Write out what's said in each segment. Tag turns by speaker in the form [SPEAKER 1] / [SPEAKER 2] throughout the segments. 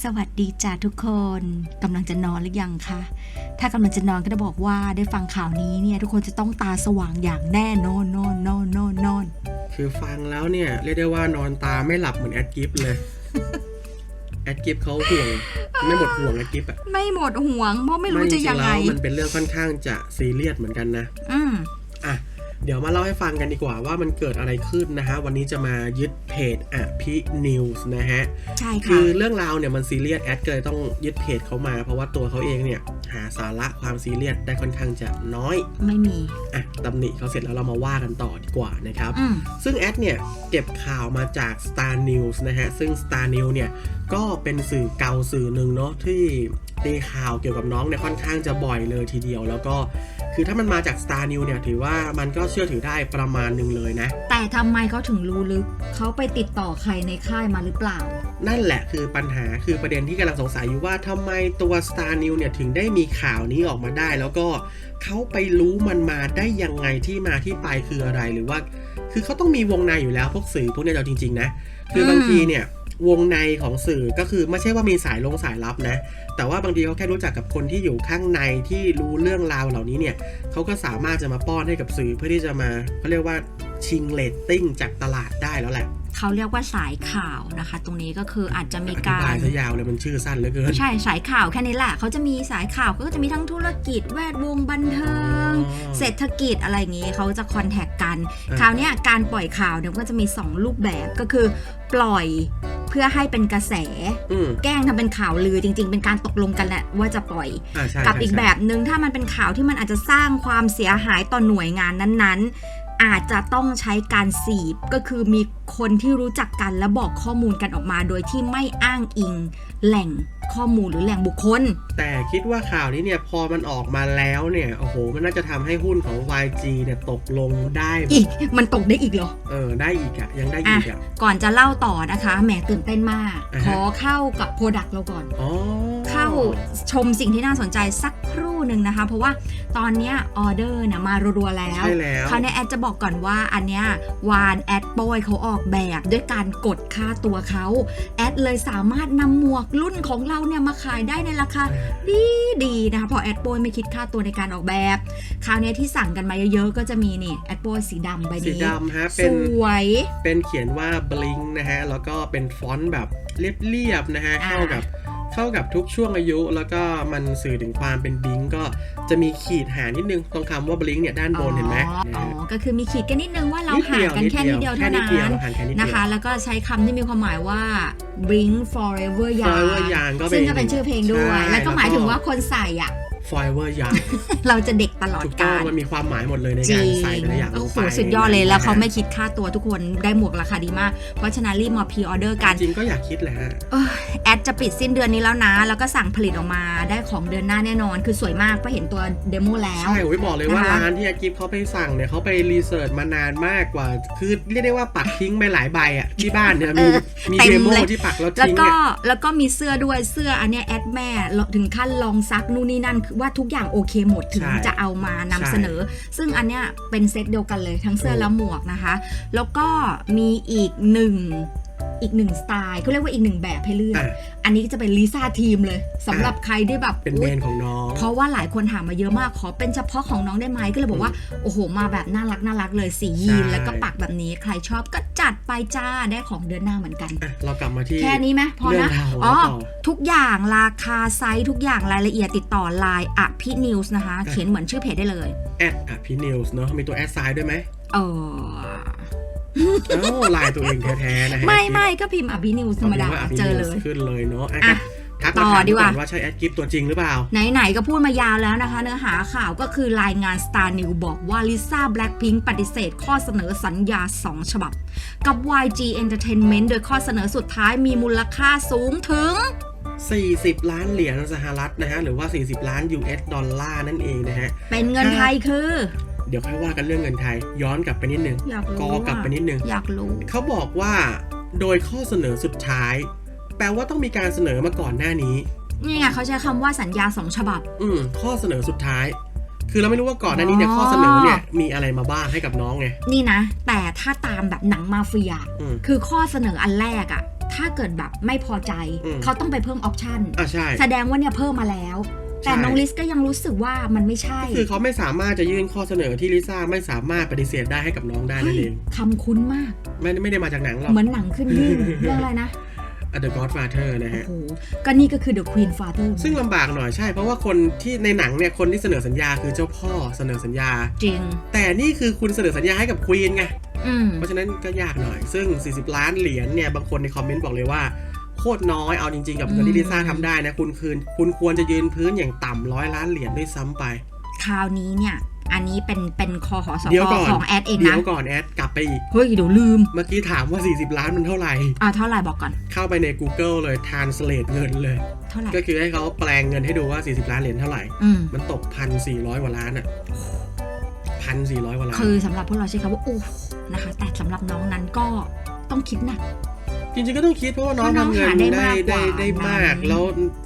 [SPEAKER 1] สวัสดีจ้าทุกคนกำลังจะนอนหรือยังคะถ้ากำลังจะนอนก็จะบอกว่าได้ฟังข่าวนี้เนี่ยทุกคนจะต้องตาสว่างอย่างแน่นอนนอนนอนนอนนอน
[SPEAKER 2] คือฟังแล้วเนี่ยเรียกได้ว่านอนตาไม่หลับเหมือนแอดกิฟเลย แอดกิฟเขาห่วงไม่หมดห่วงแอดกิฟอะ
[SPEAKER 1] ไม่หมดห่วงเพราะไม่รู้จะยังไง
[SPEAKER 2] ม่ริๆแล้วมันเป็นเรื่องค่อนข้างจะซีเรียสเหมือนกันนะ
[SPEAKER 1] อืม
[SPEAKER 2] อะ เดี๋ยวมาเล่าให้ฟังกันดีกว่าว่ามันเกิดอะไรขึ้นนะฮะ วันนี้จะมายึดเพจอภินิวส์นะฮะ
[SPEAKER 1] ใช่
[SPEAKER 2] คื
[SPEAKER 1] ค่ะ
[SPEAKER 2] อเรื่องราวเนี่ยมันซีเรียสแอดก็เลยต้องยึดเพจเขามา เพราะว่าตัวเขาเองเนี่ย หาสาระความซีเรียสได้ค่อนข้างจะน้อย
[SPEAKER 1] ไม่มี
[SPEAKER 2] อะตำหนิเขาเสร็จแล้วเรามาว่ากันต่อดีกว่านะครับ
[SPEAKER 1] อืม
[SPEAKER 2] ซึ่งแอดเนี่ย เก็บข่าวมาจาก Star News นะฮะ ซึ่ง Star News เนี่ย ก็เป็นสื่อเก่าสื่อหนึ่งเนาะที่ตีข่าวเกี่ยวกับน้องเนี่ยค่อนข้างจะบ่อยเลยทีเดียว แล้วก็คือถ้ามันมาจาก Star News เนี่ยถือว่ามันก็เชื่อถือได้ประมาณหนึ่งเลยนะ
[SPEAKER 1] แต่ทำไมเขาถึงรู้ลึกเขาไปติดต่อใครในค่ายมาหรือเปล่า
[SPEAKER 2] นั่นแหละคือปัญหาคือประเด็นที่กำลังสงสัยอยู่ว่าทำไมตัว Star News เนี่ยถึงได้มีข่าวนี้ออกมาได้ แล้วก็เขาไปรู้มันมาได้ยังไงที่มาที่ไปคืออะไรหรือว่า คือเขาต้องมีวงในอยู่แล้วพวกสื่อพวกเนี้ยเราจริง ๆ นะ คือบางทีเนี่ยวงในของสื่อก็คือไม่ใช่ว่ามีสายลงสายลับนะ แต่ว่าบางทีเขาแค่รู้จักกับคนที่อยู่ข้างในที่รู้เรื่องราวเหล่านี้เนี่ยเขาก็สามารถจะมาป้อนให้กับสื่อเพื่อที่จะมาเขาเรียกว่าชิงเรตติ้งจากตลาดได้แล้วแหละ
[SPEAKER 1] เขาเรียกว่าสายข่าวนะคะ ตรงนี้ก็คืออาจจะมี
[SPEAKER 2] อธิ
[SPEAKER 1] กา
[SPEAKER 2] บาย
[SPEAKER 1] ร
[SPEAKER 2] ซะยาวเลยมันชื่อสั้นเหลือเกิน
[SPEAKER 1] ใช่สายข่าวแค่นี้แหละเขาจะมีสายข่าวก็จะมีทั้งธุรกิจแวดวงบันเทิง เศรษฐกิจอะไรอย่างงี้เขาจะคอนแทคกัน
[SPEAKER 2] อ่า
[SPEAKER 1] คราวเนี้ยการปล่อยข่าวเนี่ยก็จะมี 2 รูปแบบก็คือปล่อยเพื่อให้เป็นกระแส
[SPEAKER 2] อืม
[SPEAKER 1] แกล้งทำเป็นข่าวลือจริง ๆ เป็นการตกลงกันแหละว่าจะปล่อย
[SPEAKER 2] อ่าใช่
[SPEAKER 1] กับ
[SPEAKER 2] ใช่
[SPEAKER 1] อีก
[SPEAKER 2] ใช่
[SPEAKER 1] แบบหนึ่งถ้ามันเป็นข่าวที่มันอาจจะสร้างความเสียหายต่อหน่วยงานนั้นๆ อาจจะต้องใช้การสีบก็คือมีคนที่รู้จักกันและบอกข้อมูลกันออกมา โดยที่ไม่อ้างอิงแหล่งข้อมูลหรือแหล่งบุคคล
[SPEAKER 2] แต่คิดว่าข่าวนี้เนี่ยพอมันออกมาแล้วเนี่ยโอ้โหมันน่าจะทำให้หุ้นของ YG เนี่ยตกลงได้แบบ
[SPEAKER 1] อีกมันตกได้อีกเหรอ
[SPEAKER 2] เออได้อีกอะยังได้อีกอะ
[SPEAKER 1] ก่อนจะเล่าต่อนะคะแหมตื่นเต้นมาก
[SPEAKER 2] อ่าฮะ
[SPEAKER 1] ขอเข้ากับโปรดักต์เราก่อน
[SPEAKER 2] อ๋อ
[SPEAKER 1] เข้า ชมสิ่งที่น่าสนใจสักครู่หนึ่งนะคะ เพราะว่าตอนเนี้ยออเดอร์เนี่ยมารัวๆแล้ว
[SPEAKER 2] ใช่แล้ว
[SPEAKER 1] คราวนี้แอดจะบอกก่อนว่าอันเนี้ยวานแอดโปยเขาออกแบบด้วยการกดค่าตัวเขาแอดเลยสามารถนำหมวกรุ่นของเราเนี่ยมาขายได้ในราคาดีดีๆนะคะเพอแอดโปยไม่คิดค่าตัวในการออกแบบ คราวนี้ที่สั่งกันมาเยอะๆก็จะมีนี่แอดโปยสีดำใบ
[SPEAKER 2] สี
[SPEAKER 1] นี้
[SPEAKER 2] ดำฮะ
[SPEAKER 1] ส
[SPEAKER 2] เป็น
[SPEAKER 1] วย
[SPEAKER 2] เป็นเขียนว่า blink นะฮะแล้วก็เป็นฟอนต์แบบเรียบๆนะฮะ
[SPEAKER 1] อ่า
[SPEAKER 2] เข้ากับ เข้ากับทุกช่วงอายุ แล้วก็มันสื่อถึงความเป็นบิงก็จะมีขีดหานิดนึงตรงคำว่า blink เนี่ยด้านบนเห็นไหม
[SPEAKER 1] อ๋อ
[SPEAKER 2] นะ
[SPEAKER 1] อ๋อ
[SPEAKER 2] ฮะ
[SPEAKER 1] ก็คือมีขีดกันนิดนึงว่าเราห่างกันแค่นิดเดียว
[SPEAKER 2] แค่
[SPEAKER 1] เท่า
[SPEAKER 2] นิด
[SPEAKER 1] นั้
[SPEAKER 2] เดียวนห่างแค่นิดเดียว
[SPEAKER 1] นะคะ แล้วก็ใช้คำที่มีความหมายว่า bring forever young
[SPEAKER 2] Forever Young ก็เป็น
[SPEAKER 1] ซึ่งก็เป็นชื่อเพลงด้วย
[SPEAKER 2] ใช่
[SPEAKER 1] แล้วก็หมายถึง
[SPEAKER 2] แล้วก็
[SPEAKER 1] ว่าคนใส่อะ
[SPEAKER 2] forever young
[SPEAKER 1] เราจะเด็กตลอด
[SPEAKER 2] ถูกต้อง
[SPEAKER 1] กาล
[SPEAKER 2] มันมีความหมายหมดเลยใน
[SPEAKER 1] จริ
[SPEAKER 2] การ
[SPEAKER 1] ง
[SPEAKER 2] ใส่แต่ละอย่างล
[SPEAKER 1] โอ้
[SPEAKER 2] ง
[SPEAKER 1] โห
[SPEAKER 2] ไป
[SPEAKER 1] สุดยอดเลยแล้วเขา
[SPEAKER 2] นะฮะ
[SPEAKER 1] ไม่คิดค่าตัวทุกคนได้หมวกราคาดีมาก เพราะฉะนั้นรีบมาพรีออเดอร์กัน
[SPEAKER 2] จริงก็อยากคิดแหละฮะ
[SPEAKER 1] เอ้ยแอดจะปิดสิ้นเดือนนี้แล้วนะ แล้วก็สั่งผลิตออกมาได้ของเดือนหน้าแน่นอน คือสวยมากเพราะเห็นตัวเดโมแล้ว
[SPEAKER 2] ใช่โอ้ยบอกเลยว่า
[SPEAKER 1] นะคะ
[SPEAKER 2] ร้านที่อากิฟเขาไปสั่งเนี่ยเขาไปรีเสิร์ชมานานมากกว่า คือเรียกได้ว่าปักทิ้งไปหลายใบอะที่บ้านเนี่ยมีมี
[SPEAKER 1] เต็ม
[SPEAKER 2] เดโม
[SPEAKER 1] เลย
[SPEAKER 2] ที่ปักแล้ว
[SPEAKER 1] แล้ว
[SPEAKER 2] ทิ้ง
[SPEAKER 1] ก็
[SPEAKER 2] เนี่ย
[SPEAKER 1] แล้วก็มีเสื้อด้วยเสื้ออันเนี้ยแอดแม่ถึงขั้นลองซักนู่นนี่นั่นคือว่าทุกอย่างโอเคหมดถึง
[SPEAKER 2] ใช่
[SPEAKER 1] จะเอามานำ
[SPEAKER 2] ใช่
[SPEAKER 1] เสนอ ซึ่งอันเนี้ยเป็นเซตเดียวกันเลยทั้งเสื้อ
[SPEAKER 2] ถูก
[SPEAKER 1] และหมวกนะคะ แล้วก็มีอีกหนึ่ง อีกหนึ่งสไตล์เขาเรียกว่าอีกหนึ่งแบบให้เลือก
[SPEAKER 2] อะ
[SPEAKER 1] อันนี้ก็จะเป็นลิซ่าทีมเลยสำหรับใครที่แบบ
[SPEAKER 2] เป็น
[SPEAKER 1] อุ๊
[SPEAKER 2] เม
[SPEAKER 1] ย
[SPEAKER 2] นของน้อง
[SPEAKER 1] เพราะว่าหลายคนถามมาเยอะมากขอเป็นเฉพาะของน้องได้ไหมก็เลยบอกว่าโอ้โหมาแบบน่ารักน่ารักเลยสียีน
[SPEAKER 2] ใช่
[SPEAKER 1] แล้วก็ปักแบบนี้ใครชอบก็จัดไปจ้าได้ของเดือนหน้าเหมือนกัน
[SPEAKER 2] อะเรากลับมาที่
[SPEAKER 1] แค่นี้ไหมพอ
[SPEAKER 2] เรื่
[SPEAKER 1] นะ
[SPEAKER 2] องราวของ
[SPEAKER 1] อ๋อ
[SPEAKER 2] เราต่อ
[SPEAKER 1] ทุกอย่างราคาไซส์ทุกอย่างรายละเอียดติดต่อไลน์อภินิวส์นะคะ
[SPEAKER 2] อะ
[SPEAKER 1] เขียนเหมือนชื่อเพจได้เลย
[SPEAKER 2] แอดอะพี่นิวส์เนาะมีตัวแอดไซด์ด้วยไหม
[SPEAKER 1] เออ
[SPEAKER 2] เอ้าลายตัวเองแท้ๆนะฮะ
[SPEAKER 1] ไม่ไม่ก็พิมพ์อภินิวส์ธรรมดา
[SPEAKER 2] พิพ์ว่
[SPEAKER 1] เจอ
[SPEAKER 2] Happy
[SPEAKER 1] เล
[SPEAKER 2] News
[SPEAKER 1] ย
[SPEAKER 2] ขึ้นเลยเนาะอะ
[SPEAKER 1] อะ
[SPEAKER 2] ทัก
[SPEAKER 1] ต่
[SPEAKER 2] มา
[SPEAKER 1] อ
[SPEAKER 2] ถาม
[SPEAKER 1] ดีกว่า
[SPEAKER 2] ก่อนว่าใช่แอดกิฟตัวจริงหรือเปล่า
[SPEAKER 1] ไหน ๆ ก็พูดมายาวแล้วนะคะ เนื้อหาข่าวก็คือรายงาน Star New บอกว่าลิซ่าแบล็ p พิงปฏิเสธข้อเสนอสัญญา 2 ฉบับ กับ YG Entertainment โดยข้อเสนอสุดท้ายมีมูลค่าสูงถึง
[SPEAKER 2] 40 ล้านเหรียญสหรัฐนะฮะ หรือว่า 40 ล้าน US ดอลลาร์นั่นเองนะฮะ
[SPEAKER 1] เป็นเงินไทยคือ
[SPEAKER 2] เดี๋ยวค่อยว่ากันเรื่องเงินไทย ย้อนกลับไปนิดนึง
[SPEAKER 1] อยาก
[SPEAKER 2] ก
[SPEAKER 1] รู้
[SPEAKER 2] อกลับไปนิดนึง
[SPEAKER 1] อยากรู้
[SPEAKER 2] เขาบอกว่าโดยข้อเสนอสุดท้าย แปลว่าต้องมีการเสนอมาก่อนหน้านี้
[SPEAKER 1] นี่ไงเขาใช้คำว่าสัญญา2ฉบับ
[SPEAKER 2] อืมข้อเสนอสุดท้าย คือเราไม่รู้ว่าก่อนหน้านี้เนี่ย
[SPEAKER 1] อ๋อ
[SPEAKER 2] ข้อเสนอเนี่ยมีอะไรมาบ้างให้กับน้องไง
[SPEAKER 1] นี่นะ แต่ถ้าตามแบบหนังมาเฟีย
[SPEAKER 2] อืม
[SPEAKER 1] คือข้อเสนออันแรกอะถ้าเกิดแบบไม่พอใจ
[SPEAKER 2] อืม
[SPEAKER 1] เขาต้องไปเพิ่มออปชัน
[SPEAKER 2] อะใช่
[SPEAKER 1] แสดงว่าเนี่ยเพิ่มมาแล้ว แต่
[SPEAKER 2] ใช่
[SPEAKER 1] น้องลิสก็ยังรู้สึกว่ามันไม่ใช่
[SPEAKER 2] คือเขาไม่สามารถจะยื่นข้อเสนอที่ลิซ่าไม่สามารถปฏิเสธได้ให้กับน้องได้
[SPEAKER 1] เฮ้
[SPEAKER 2] นั่
[SPEAKER 1] ย
[SPEAKER 2] นเอง
[SPEAKER 1] คำคุ้นมาก
[SPEAKER 2] ไม่ไม่ได้มาจากหนังหรอก
[SPEAKER 1] เหมือนหนังขึ้นหิ้งเรื่องอะไรนะ
[SPEAKER 2] A The Godfather นะ
[SPEAKER 1] โอ้
[SPEAKER 2] ฮะ
[SPEAKER 1] โหก็นี่ก็คือ The Queen Father
[SPEAKER 2] ซึ่งลำบากหน่อยใช่ เพราะว่าคนที่ในหนังเนี่ย คนที่เสนอสัญญาคือเจ้าพ่อเสนอสัญญา
[SPEAKER 1] จริง
[SPEAKER 2] แต่นี่คือคุณเสนอสัญญาให้กับควีนไง
[SPEAKER 1] อืม
[SPEAKER 2] เพราะฉะนั้นก็ยากหน่อย ซึ่ง 40 ล้านเหรียญเนี่ย บางคนในคอมเมนต์บอกเลยว่าโคตรน้อยเอาจริงๆ กับเงินที่ลิซ่าทำได้นะคุณคืน คุณควรจะยืนพื้นอย่างต่ำร้อยล้านเหรียญด้วยซ้ำไป
[SPEAKER 1] คราวนี้เนี่ยอันนี้เป็นเป็นคอหอส
[SPEAKER 2] เดี๋ยว
[SPEAKER 1] ก
[SPEAKER 2] ก่อน
[SPEAKER 1] ของแอดเอง
[SPEAKER 2] เดี๋
[SPEAKER 1] นะ
[SPEAKER 2] ยวก่อนแอดกลับไปอีก
[SPEAKER 1] เฮ้ยเดี๋ยวลืม
[SPEAKER 2] เมื่อกี้ถามว่า 40 ล้านมันเท่าไหร่
[SPEAKER 1] อ่าเท่าไหร่บอกก่อน
[SPEAKER 2] เข้าไปใน Google เลย translate เงินเลย
[SPEAKER 1] เท่าไหร่
[SPEAKER 2] ก็คือให้เขาแปลงเงินให้ดูว่า 40 ล้านเหรียญเท่าไหร่
[SPEAKER 1] อืม
[SPEAKER 2] มันตกพันสี่ร้อยกว่าล้านอะพันสี่ร้อยกว่าล้าน
[SPEAKER 1] คือสำหรับพวกเราใช้คำว่าโอ้นะคะ แต่สำหรับน้องนั้นก็ต้องคิดหนัก
[SPEAKER 2] จริงๆก็ต้องคิดเพราะว่าน้อง
[SPEAKER 1] เพราะน้อง
[SPEAKER 2] ทำเงิน
[SPEAKER 1] หาได้
[SPEAKER 2] ได้
[SPEAKER 1] มากก
[SPEAKER 2] ได้
[SPEAKER 1] ว่า
[SPEAKER 2] ได้มาก
[SPEAKER 1] นั้น
[SPEAKER 2] แล้ว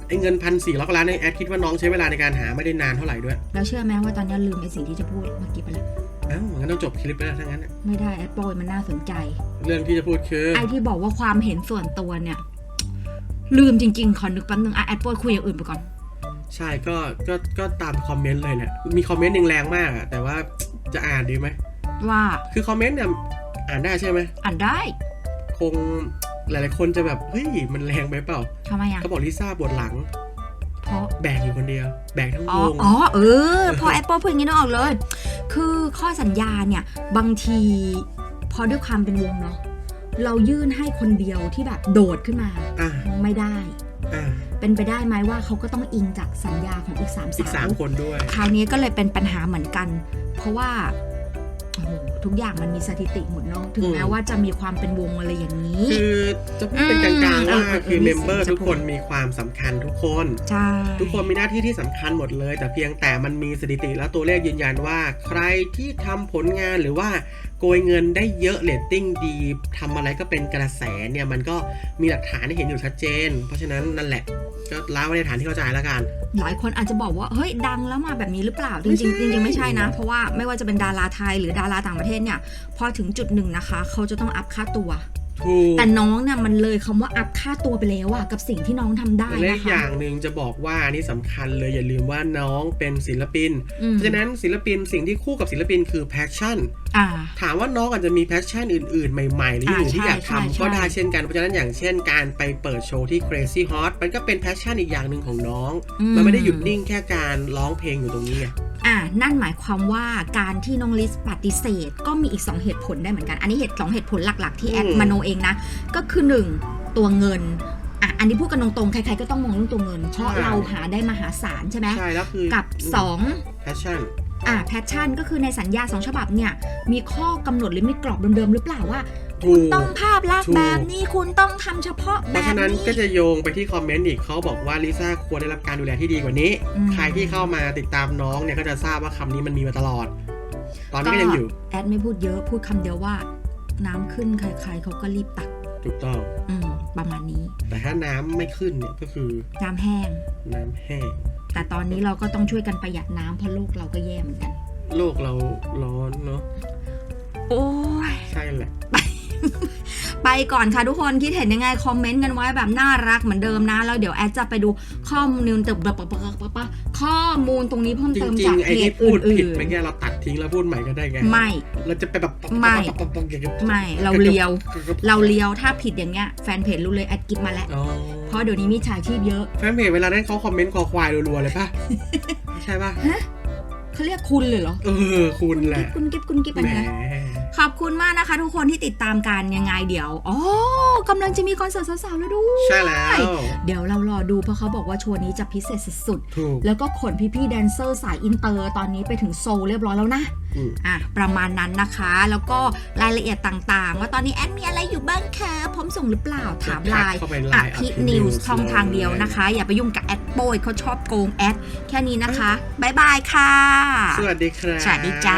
[SPEAKER 2] ไอ้เงินพันสี่ร้อยกว่าล้านในยแอดคิดว่าน้องใช้เวลาในการหาไม่ได้นานเท่าไหร่ด้วย
[SPEAKER 1] แล้วเชื่อไหมว่าตอนนี้ลืมไอ้สิ่งที่จะพูดเมื่อกี้ไปแล้ว
[SPEAKER 2] เอ้างั้นต้องจบคลิปแล้วถ้างั้นน่ะ
[SPEAKER 1] ไม่ได้แอดโปรยมันน่าสนใจ
[SPEAKER 2] เรื่องที่จะพูดคือ
[SPEAKER 1] ไอ้ที่บอกว่าความเห็นส่วนตัวเนี่ย ลืมจริงๆ ขอนึกแป๊บนึงอะแอดโปรยคุยอย่างอื่นไปก่อน
[SPEAKER 2] ใช่ก็ก็ก็ตามคอมเมนต์เลยแหละมีคอมเมนต์หนึ่งแรงมากอะแต่ว่าจะอ่านดีไหม
[SPEAKER 1] ว่า
[SPEAKER 2] คือคอมเมนต์เนี่ยอ่านได้ใช่ไหม
[SPEAKER 1] อ่านได้
[SPEAKER 2] คง หลายๆคนจะแบบเฮ้ยมันแรงไปเปล่า
[SPEAKER 1] ทำไมอะ
[SPEAKER 2] เขาบอกลิซ่าปวดหลัง
[SPEAKER 1] เพราะ
[SPEAKER 2] แบกอยู่คนเดียว แบกทั้ง
[SPEAKER 1] อ๋
[SPEAKER 2] ว
[SPEAKER 1] องอ๋อเออ พอแอปเปิลพูดอย่างนี้นึกออกเลย คือข้อสัญญาเนี่ย บางที พอด้วยความเป็นวงเนาะเรายื่นให้คนเดียวที่แบบโดดขึ้นมา
[SPEAKER 2] อะ
[SPEAKER 1] ไม่ได้
[SPEAKER 2] อะ
[SPEAKER 1] เป็นไปได้ไหมว่าเขาก็ต้องอิงจากสัญญาของอีกสาม
[SPEAKER 2] อีก
[SPEAKER 1] สา
[SPEAKER 2] สาวมคนด้วย
[SPEAKER 1] คราวนี้ก็เลยเป็นปัญหาเหมือนกัน เพราะว่า โอ้โหทุกอย่างมันมีสถิติหมดเนาะถึง
[SPEAKER 2] อืม
[SPEAKER 1] แม้ว่าจะมีความเป็นวงอะไรอย่างนี้
[SPEAKER 2] คือจะพูดเป็นกลางๆ
[SPEAKER 1] อืม
[SPEAKER 2] ว่า
[SPEAKER 1] เออเออ
[SPEAKER 2] คือ
[SPEAKER 1] เออ
[SPEAKER 2] เมมเบอร์
[SPEAKER 1] จะพูด
[SPEAKER 2] ทุกคนมีความสำคัญทุกคน
[SPEAKER 1] ใช่
[SPEAKER 2] ทุกคนมีหน้าที่ที่สำคัญหมดเลย แต่เพียงแต่มันมีสถิติและตัวเลขยืนยันว่า ใครที่ทำผลงานหรือว่า โกยเงินได้เยอะเรตติ้งดีทำอะไรก็เป็นกระแสเนี่ยมันก็มีหลักฐานให้เห็นอยู่ชัดเจน เพราะฉะนั้นนั่นแหละก็ล้าไว้ในฐานที่เข้าใจแล้วกัน
[SPEAKER 1] หลายคนอาจจะบอกว่าเฮ้ยดังแล้วมาแบบนี้หรือเปล่าจ
[SPEAKER 2] ไม่ใช่
[SPEAKER 1] ริงๆจริงๆไม่ใช่นะ เพราะว่าไม่ว่าจะเป็นดาราไทยหรือดาราต่างประเทศเนี่ย พอถึงจุดหนึ่งนะคะ เขาจะต้องอัพค่าตัว
[SPEAKER 2] ถูก
[SPEAKER 1] แต่น้องเนี่ยมันเลยคำว่าอัพค่าตัวไปแล้วอะกับสิ่งที่น้องทำได้
[SPEAKER 2] และ
[SPEAKER 1] นะ
[SPEAKER 2] อีกอ
[SPEAKER 1] คะ
[SPEAKER 2] ย่างหนึ่งจะบอกว่าอันนี่สำคัญเลยอย่าลืมว่าน้องเป็นศิลปิน
[SPEAKER 1] อืม
[SPEAKER 2] เพราะฉะนั้นศิลปินสิ่งที่คู่กับศิลปินคือ passion
[SPEAKER 1] อ่า
[SPEAKER 2] ถามว่าน้องอาจจะมีแพชชั่นอื่นๆ ใหม่ๆ หรืออย่างอื่นที่อยาก
[SPEAKER 1] ใช่ใช่
[SPEAKER 2] ทำก็ได้เช่นกัน เพราะฉะนั้นอย่างเช่นการไปเปิดโชว์ที่ Crazy Hot มันก็เป็นแพชชั่นอีกอย่างหนึ่งของน้อง
[SPEAKER 1] อื
[SPEAKER 2] มันไม่ได้หยุดนิ่งแค่การร้องเพลงอยู่ตรงนี้ไง
[SPEAKER 1] อ่านั่นหมายความว่าการที่น้องลิสปฏิเสธ ก็มีอีก 2 เหตุผลได้เหมือนกัน อันนี้เหตุสองเหตุผลหลักๆ ที่แอด
[SPEAKER 2] อืม
[SPEAKER 1] มโนเองนะ ก็คือ 1 ตัวเงินอะอันนี้พูดกันตรงๆ ใครๆก็ต้องมองเรื่องตัวเงิน เพราะเราหาได้มหาศาลใช่ไหม
[SPEAKER 2] ใช่แล้วคือ
[SPEAKER 1] กับ
[SPEAKER 2] แพชชั่น
[SPEAKER 1] 2อะแพชชั่นก็คือในสัญญาสองฉบับเนี่ยมีข้อกำหนดหรือมีกรอบเดิมๆหรือเปล่าว่า
[SPEAKER 2] ถูก
[SPEAKER 1] ต้องภาพลักษ
[SPEAKER 2] ถู
[SPEAKER 1] ณ์
[SPEAKER 2] ก
[SPEAKER 1] แบบนี้คุณต้องทำเฉพาะ
[SPEAKER 2] เพ
[SPEAKER 1] แบ
[SPEAKER 2] ราะ
[SPEAKER 1] บ
[SPEAKER 2] ฉะนั้น
[SPEAKER 1] นี้
[SPEAKER 2] ก็จะโยงไปที่คอมเมนต์อีกเขาบอกว่าลิซ่าควรได้รับการดูแลที่ดีกว่านี้
[SPEAKER 1] อืม
[SPEAKER 2] ใครที่เข้ามาติดตามน้องเนี่ยก็จะทราบว่าคำนี้มันมีมาตลอด ตอนนี้ก็ยังอยู่
[SPEAKER 1] แอดไม่พูดเยอะพูดคำเดียวว่า น้ำขึ้นใครๆเขาก็รีบตัก
[SPEAKER 2] ถูกต้อง
[SPEAKER 1] อืม ประมาณนี้
[SPEAKER 2] แต่ถ้าน้ำไม่ขึ้นเนี่ยก็คือ
[SPEAKER 1] น้ำแห้ง
[SPEAKER 2] น้ำแห้ง
[SPEAKER 1] แต่ตอนนี้เราก็ต้องช่วยกันประหยัดน้ำเพราะโลกเราก็แย่เหมือนกัน
[SPEAKER 2] โลกเราร้อนเนาะ
[SPEAKER 1] โอ้ย
[SPEAKER 2] ใช่แหละ
[SPEAKER 1] ไปก่อนค่ะทุกคนคิดเห็นยังไงคอมเมนต์กันไว้แบบน่ารักเหมือนเดิมนะแล้วเดี๋ยวแอดจะไปดูข้อมูลเติมข้อมูลตรงนี้เพิ่ม
[SPEAKER 2] จ
[SPEAKER 1] เติม
[SPEAKER 2] ริ
[SPEAKER 1] จางก
[SPEAKER 2] ๆไอ้
[SPEAKER 1] เพ
[SPEAKER 2] ที่
[SPEAKER 1] จ
[SPEAKER 2] พูดผิด
[SPEAKER 1] อื่น
[SPEAKER 2] เมื่อกี้เราตัดทิ้งแล้วพูดใหม่ก็ได้ไง
[SPEAKER 1] ๆไม่
[SPEAKER 2] เราจะไปแบบ
[SPEAKER 1] ไม่
[SPEAKER 2] ไม่
[SPEAKER 1] ไม่เราเลียว เราเลียวถ้าผิดอย่างเงี้ยแฟนเพจรู้เลยแอดกิฟมาแล้ว
[SPEAKER 2] อ๋อ
[SPEAKER 1] เพราะเดี๋ยวนี้มีฉาชีพเยอะ
[SPEAKER 2] แฟนเพจเวลานั้นเขาคอมเมนต์คอควายรัวๆเลยป่ะ ใช่ป่ะ
[SPEAKER 1] เขาเรียกคุณเลยเหรอ
[SPEAKER 2] เออ คุณแหละ
[SPEAKER 1] คุณกิฟคุณกิฟ
[SPEAKER 2] แห
[SPEAKER 1] อัน
[SPEAKER 2] ม
[SPEAKER 1] นี้ ขอบคุณมากนะคะ ทุกคนที่ติดตามกันยังไงเดี๋ยวอ๋อกำลังจะมีคอนเสิร์ตสาวๆแล้วด้วย
[SPEAKER 2] ใช่แล้ว
[SPEAKER 1] เดี๋ยวเรารอดูเพราะเขาบอกว่าโชว์นี้จะพิเศษสุด
[SPEAKER 2] ถูก
[SPEAKER 1] ๆแล้วก็ขนพี่ๆแดนเซอร์สายอินเตอร์ตอนนี้ไปถึงโซลเรียบร้อยแล้วนะ
[SPEAKER 2] อืม
[SPEAKER 1] อะประมาณนั้นนะคะ แล้วก็รายละเอียดต่างๆ ว่าตอนนี้แอดมีอะไรอยู่บ้างคะพร้อมส่งหรือเปล่าถามไลน์
[SPEAKER 2] เข้าไปไล
[SPEAKER 1] อะ
[SPEAKER 2] น์
[SPEAKER 1] พิ
[SPEAKER 2] Up
[SPEAKER 1] นิว
[SPEAKER 2] News
[SPEAKER 1] ส์ช่องทางเดียวนะคะ อย่าไปยุ่งกับแอดโบยเขาชอบโกงแอดแค่นี้นะคะบ๊ายบายค่ะ
[SPEAKER 2] สวัสดีครับ
[SPEAKER 1] สวัสดีจ้า